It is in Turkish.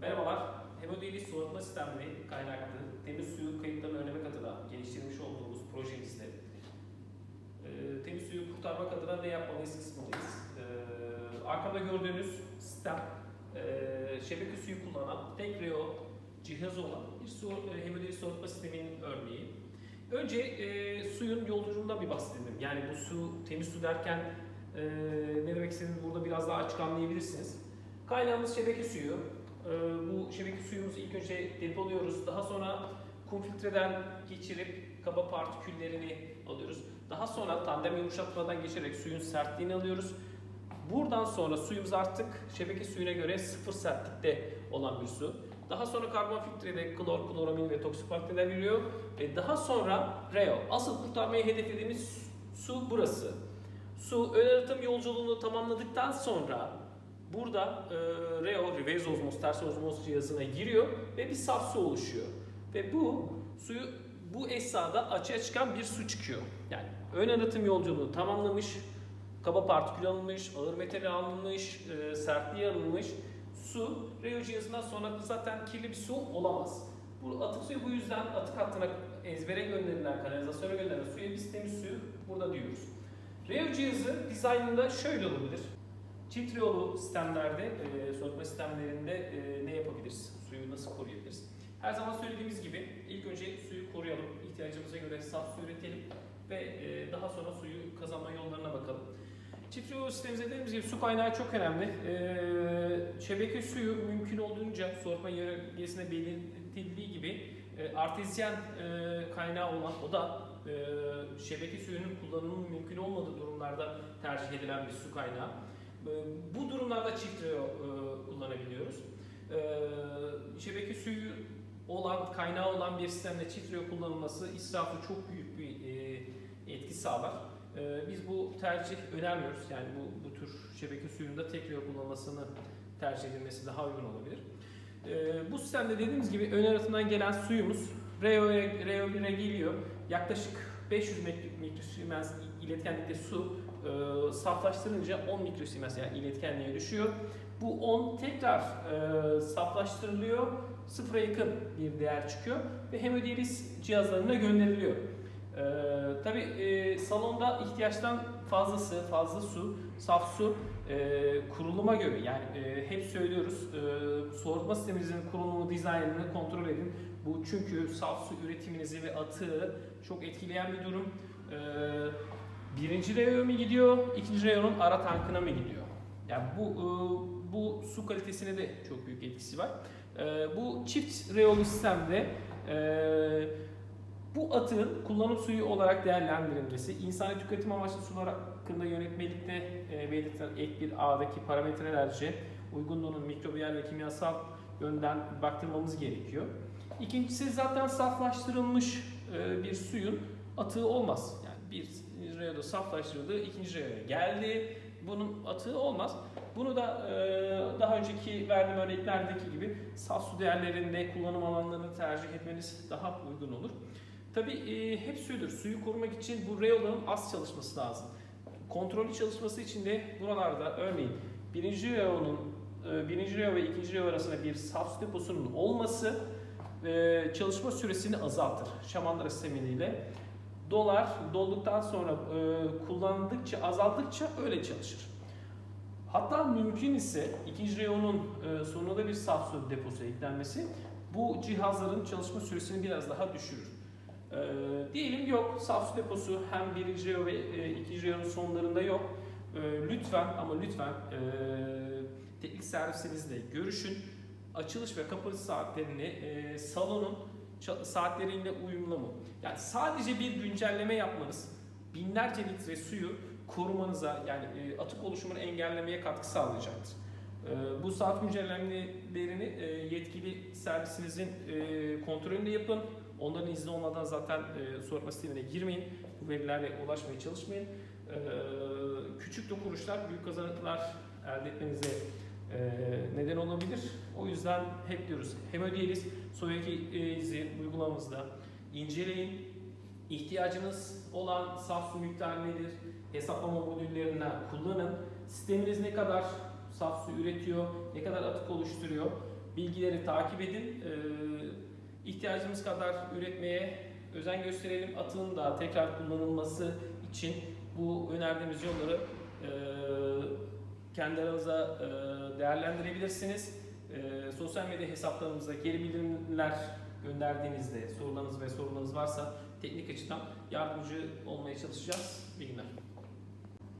Merhabalar, hemodiyaliz soğutma sistemleri kaynaklı temiz suyu kayıtlarını önlemek adına geliştirmiş olduğumuz projemizde e, temiz suyu kurtarmak adına ne yapmalıyız kısmındayız. E, arkamda gördüğünüz sistem e, şebeke suyu kullanan tek reo cihazı olan bir su, e, hemodiyaliz soğutma sisteminin örneği. Önce e, suyun yolculuğundan bir bahsedelim. Yani bu su, temiz su derken e, ne demek istediğimi burada biraz daha açık anlayabilirsiniz. Kaynağımız şebeke suyu. Ee, bu şebeke suyumuzu ilk önce depoluyoruz. Daha sonra kum filtreden geçirip kaba partiküllerini alıyoruz. Daha sonra tandem yumuşatmadan geçerek suyun sertliğini alıyoruz. Buradan sonra suyumuz artık şebeke suyuna göre sıfır sertlikte olan bir su. Daha sonra karbon filtrede klor, kloramin ve toksik maddeler giriyor. Ve daha sonra reo. Asıl kurtarmayı hedeflediğimiz su burası. Su ön arıtım yolculuğunu tamamladıktan sonra burada e, reo, reverse ozmoz, ters ozmoz cihazına giriyor ve bir saf su oluşuyor. Ve bu suyu bu esnada açığa çıkan bir su çıkıyor. Yani ön arıtım yolculuğunu tamamlamış, kaba partikül alınmış, ağır metal alınmış, e, sertliği alınmış su reo cihazından sonra zaten kirli bir su olamaz. Bu atık suyu bu yüzden atık hattına ezbere gönderilen, kanalizasyona gönderilen suya biz temiz suyu burada diyoruz. Reo cihazı dizaynında şöyle olabilir. Çift reolu sistemlerde, e, soğutma sistemlerinde e, ne yapabiliriz? Suyu nasıl koruyabiliriz? Her zaman söylediğimiz gibi ilk önce suyu koruyalım, ihtiyacımıza göre saf su üretelim ve e, daha sonra suyu kazanma yollarına bakalım. Çift reolu sistemimizde dediğimiz gibi su kaynağı çok önemli. E, şebeke suyu mümkün olduğunca soğutma yöresinde belirtildiği gibi e, artezyen e, kaynağı olan o da e, şebeke suyunun kullanımının mümkün olmadığı durumlarda tercih edilen bir su kaynağı. E, Bu durumlarda çift reo e, kullanabiliyoruz. E, Şebeke suyu olan, kaynağı olan bir sistemde çift reo kullanılması israfı çok büyük bir e, etki sağlar. E, Biz bu tercih önermiyoruz. Yani bu, bu tür şebeke suyunda tek reo kullanılmasını tercih edilmesi daha uygun olabilir. Bu sistemde dediğimiz gibi ön arasından gelen suyumuz reo'ya reo 1'e geliyor. Yaklaşık 500 mikrosiemens iletkenlikte su e, saflaştırınca 10 mikrosiemens yani iletkenliğe düşüyor. Bu 10 tekrar e, saflaştırılıyor, sıfıra yakın bir değer çıkıyor ve hemodiyaliz cihazlarına gönderiliyor. E, Tabi e, salonda ihtiyaçtan fazlası, fazla su, saf su e, kuruluma göre yani e, hep söylüyoruz e, soğutma sisteminizin kurulumu, dizaynını kontrol edin. Bu çünkü saf su üretiminizi ve atığı çok etkileyen bir durum. E, birinci reo mu gidiyor, ikinci reonun ara tankına mı gidiyor? Yani bu e, bu su kalitesine de çok büyük etkisi var. E, bu çift reolu sistemde e, bu atığın kullanım suyu olarak değerlendirilmesi, insani tüketim amaçlı sular hakkında yönetmelikte belirtilen ek bir A'daki parametrelerce uygunluğunun mikrobiyal ve kimyasal yönden baktırmamız gerekiyor. İkincisi zaten saflaştırılmış bir suyun atığı olmaz. Yani bir reyoda saflaştırıldı, ikinci reyoya geldi. Bunun atığı olmaz. Bunu da e, daha önceki verdiğim örneklerdeki gibi saf su değerlerinde kullanım alanlarını tercih etmeniz daha uygun olur. Tabii e, hep suydur. Suyu korumak için bu reyoların az çalışması lazım. Kontrollü çalışması için de buralarda örneğin birinci reyonun e, birinci reyo ve ikinci reyo arasında bir saf su deposunun olması e, çalışma süresini azaltır. Şamandıra sistemiyle dolar dolduktan sonra e, kullandıkça azaldıkça öyle çalışır. Hatta mümkün ise ikinci reyonun e, sonuna da bir saf su deposu eklenmesi bu cihazların çalışma süresini biraz daha düşürür. E, diyelim yok saf su deposu hem birinci reyo ve e, ikinci reyonun sonlarında yok. E, lütfen ama lütfen e, teknik servisinizle görüşün. Açılış ve kapanış saatlerini e, salonun saatleriyle uyumlu mu? Yani sadece bir güncelleme yapmanız binlerce litre suyu korumanıza yani e, atık oluşumunu engellemeye katkı sağlayacaktır. E, bu saat güncellemelerini e, yetkili servisinizin kontrolünde yapın. Onların izni olmadan zaten soğutma sistemine girmeyin. Bu verilerle ulaşmaya çalışmayın. Küçük dokunuşlar büyük kazanımlar elde etmenize olabilir. O yüzden hep diyoruz hemodiyaliz soyaki uygulamamızda inceleyin. İhtiyacınız olan saf su miktarı nedir? Hesaplama modüllerinden kullanın. Sisteminiz ne kadar saf su üretiyor, ne kadar atık oluşturuyor bilgileri takip edin. E, ihtiyacımız kadar üretmeye özen gösterelim. Atığın da tekrar kullanılması için bu önerdiğimiz yolları e, kendi aranızda e, değerlendirebilirsiniz. E, sosyal medya hesaplarımıza geri bildirimler gönderdiğinizde sorularınız ve sorularınız varsa teknik açıdan yardımcı olmaya çalışacağız. İyi günler.